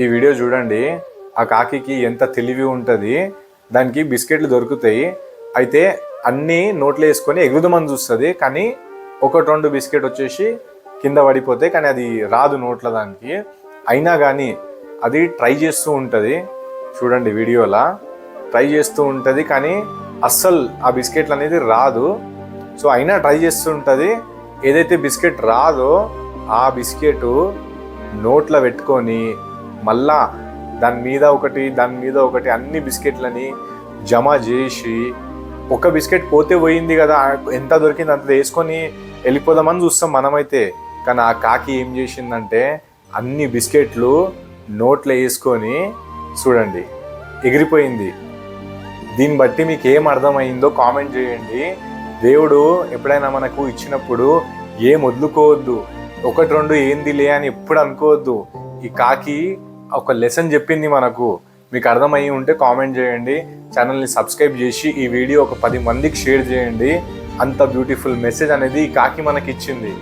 ఈ వీడియో చూడండి. ఆ కాకికి ఎంత తెలివి ఉంటుంది. దానికి బిస్కెట్లు దొరుకుతాయి. అయితే అన్నీ నోట్లో వేసుకొని ఎగుదమని చూస్తుంది. కానీ ఒకటి రెండు బిస్కెట్ వచ్చేసి కింద పడిపోతే కానీ అది రాదు నోట్ల దానికి. అయినా కానీ అది ట్రై చేస్తూ ఉంటుంది. చూడండి వీడియోలా. ట్రై చేస్తూ ఉంటుంది. కానీ అస్సలు ఆ బిస్కెట్లు అనేది రాదు. సో అయినా ట్రై చేస్తూ ఉంటుంది. ఏదైతే బిస్కెట్ రాదో ఆ బిస్కెట్ నోట్లో పెట్టుకొని మళ్ళా దాని మీద ఒకటి దాని మీద ఒకటి అన్ని బిస్కెట్లని జమ చేసి ఒక బిస్కెట్ పోతే పోయింది కదా ఎంత దొరికింది అంత వేసుకొని వెళ్ళిపోదామని చూస్తాం మనమైతే. కానీ ఆ కాకి ఏం చేసిందంటే అన్ని బిస్కెట్లు నోట్లో వేసుకొని చూడండి ఎగిరిపోయింది. దీన్ని బట్టి మీకు ఏం అర్థమైందో కామెంట్ చేయండి. దేవుడు ఎప్పుడైనా మనకు ఇచ్చినప్పుడు ఏం వదులుకోవద్దు. ఒకటి రెండు ఏందిలే అని ఎప్పుడు అనుకోవద్దు. ఈ కాకి ఒక లెసన్ చెప్పింది మనకు. మీకు అర్థమయ్యి ఉంటే కామెంట్ చేయండి. ఛానల్ని సబ్స్క్రైబ్ చేసి ఈ వీడియో ఒక పది మందికి షేర్ చేయండి. అంత బ్యూటిఫుల్ మెసేజ్ అనేది కాకి మనకి ఇచ్చింది